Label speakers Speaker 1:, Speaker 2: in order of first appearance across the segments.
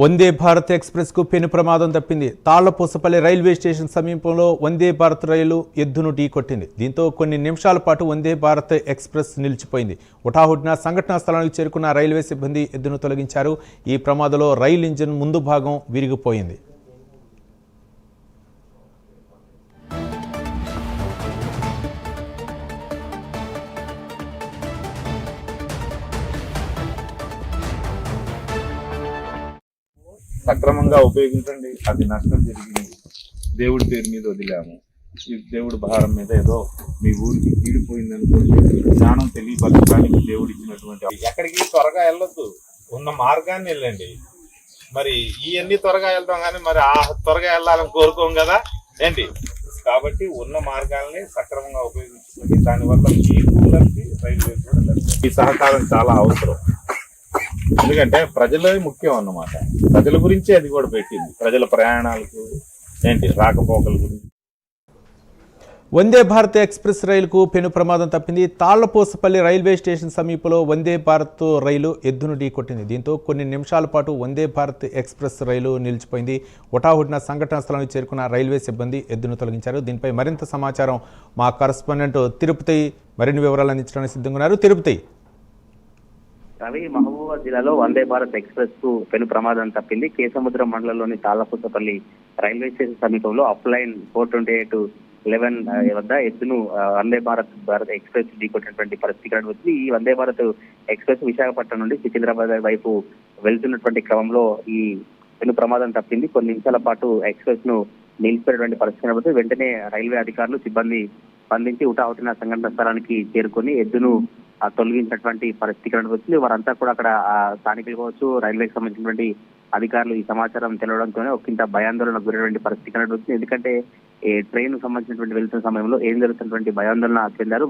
Speaker 1: వందే భారత్ ఎక్స్ప్రెస్కు పెను ప్రమాదం తప్పింది. తాళ్ళపూసపల్లి రైల్వే స్టేషన్ సమీపంలో వందే భారత్ రైలు ఎద్దును ఢీకొట్టింది దీంతో కొన్ని నిమిషాల పాటు వందే భారత్ ఎక్స్ప్రెస్ నిలిచిపోయింది. ఉటాహుట్న సంఘటనా స్థలానికి చేరుకున్న రైల్వే సిబ్బంది ఎద్దును తొలగించారు. ఈ ప్రమాదంలో రైలు ఇంజిన్ ముందు భాగం విరిగిపోయింది.
Speaker 2: సక్రమంగా ఉపయోగించండి. అది నష్టం జరిగింది. దేవుడి పేరు మీద వదిలాము. ఈ దేవుడి భారం మీద ఏదో మీ ఊరికి కీడిపోయింది అనుకోండి. జ్ఞానం తెలియపరచడానికి దేవుడు ఇచ్చినటువంటి ఎక్కడికి త్వరగా వెళ్ళొద్దు. ఉన్న మార్గాన్ని వెళ్ళండి. మరి ఇవన్నీ త్వరగా వెళ్తాం కానీ మరి ఆ త్వరగా వెళ్ళాలని కోరుకోం కదా? ఏంటి? కాబట్టి ఉన్న మార్గాల్ని సక్రమంగా ఉపయోగించుకోండి. దానివల్ల మీ ఊళ్ళకి రైల్వే కూడా ఈ సహకారం చాలా అవసరం. ఎందుకంటే ప్రజలే ముఖ్యం అన్నమాట. ప్రజల గురించే అది కూడా పెట్టింది. ప్రజల ప్రయాణాలకు ఏంటి రాకపోకల గురించి.
Speaker 1: వందే భారత్ ఎక్స్ప్రెస్ రైలుకు పెను ప్రమాదం తప్పింది. తాళ్ళపూసపల్లి రైల్వే స్టేషన్ సమీపంలో వందే భారత్ రైలు ఎద్దును ఢీకొట్టింది. దీంతో కొన్ని నిమిషాల పాటు వందే భారత్ ఎక్స్ప్రెస్ రైలు నిలిచిపోయింది. హుటాహుటిన సంఘటనా స్థలానికి చేరుకున్న రైల్వే సిబ్బంది ఎద్దును తొలగించారు. దీనిపై మరింత సమాచారం మా కరస్పాండెంట్ తిరుపతి. మరిన్ని వివరాలు అందించడానికి సిద్ధంగా ఉన్నారు. తిరుపతి.
Speaker 3: రవి మహబూబాబాద్ జిల్లాలో వందే భారత్ ఎక్స్ప్రెస్కు పెను ప్రమాదం తప్పింది. కేసముద్రం మండలంలోని తాళ్ళపుసపల్లి రైల్వే స్టేషన్ సమీపంలో up line four twenty eight eleven వద్ద ఎద్దును వందే భారత్ భారత్ ఎక్స్ప్రెస్ ఢీకొట్టినటువంటి పరిస్థితి ఇక్కడ వచ్చింది. ఈ వందే భారత్ ఎక్స్ప్రెస్ విశాఖపట్నం నుండి సికింద్రాబాద్ వైపు వెళ్తున్నటువంటి క్రమంలో ఈ పెను ప్రమాదం తప్పింది. కొన్ని నిమిషాల పాటు ఎక్స్ప్రెస్ను నిలిపినటువంటి పరిస్థితి కనబడుతుంది. వెంటనే రైల్వే అధికారులు సిబ్బంది స్పందించి హుటాహుటిన సంఘటన స్థలానికి చేరుకొని ఎద్దును తొలగించినటువంటి పరిస్థితి వచ్చింది వారంతా కూడా అక్కడ స్థానికులు కావచ్చు రైల్వేకి సంబంధించినటువంటి అధికారులు ఈ సమాచారం తెలవడంతోనే ఒకంత భయాందోళనకు గురైనటువంటి పరిస్థితి వచ్చింది ఎందుకంటే ఈ ట్రైన్ సంబంధించినటువంటి వెళ్తున్న సమయంలో ఏం జరుగుతున్నటువంటి భయాందోళన చెందారు.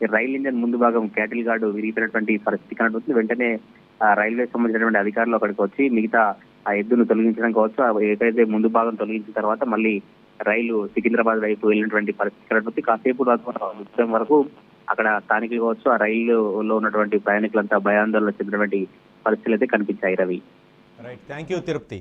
Speaker 3: రైల్ ఇంజన్ ముందు భాగం క్యాటిల్ గార్డు విరిగిపోయినటువంటి పరిస్థితి కనబడుతుంది వెంటనే రైల్వే సంబంధించినటువంటి అధికారులు అక్కడికి వచ్చి మిగతా ఆ ఎద్దును తొలగించడం కావచ్చు ఏదైతే ముందు భాగం తొలగించిన తర్వాత మళ్ళీ రైలు సికింద్రాబాద్ వైపు వెళ్ళినటువంటి పరిస్థితి కనబడుతుంది కాసేపు వరకు అక్కడ స్థానికులు కావచ్చు ఆ రైలులో ఉన్నటువంటి ప్రయాణికులంతా భయాందోళన చెందినటువంటి పరిస్థితులు అయితే కనిపించాయి Ravi.
Speaker 1: Right thank you Tirupati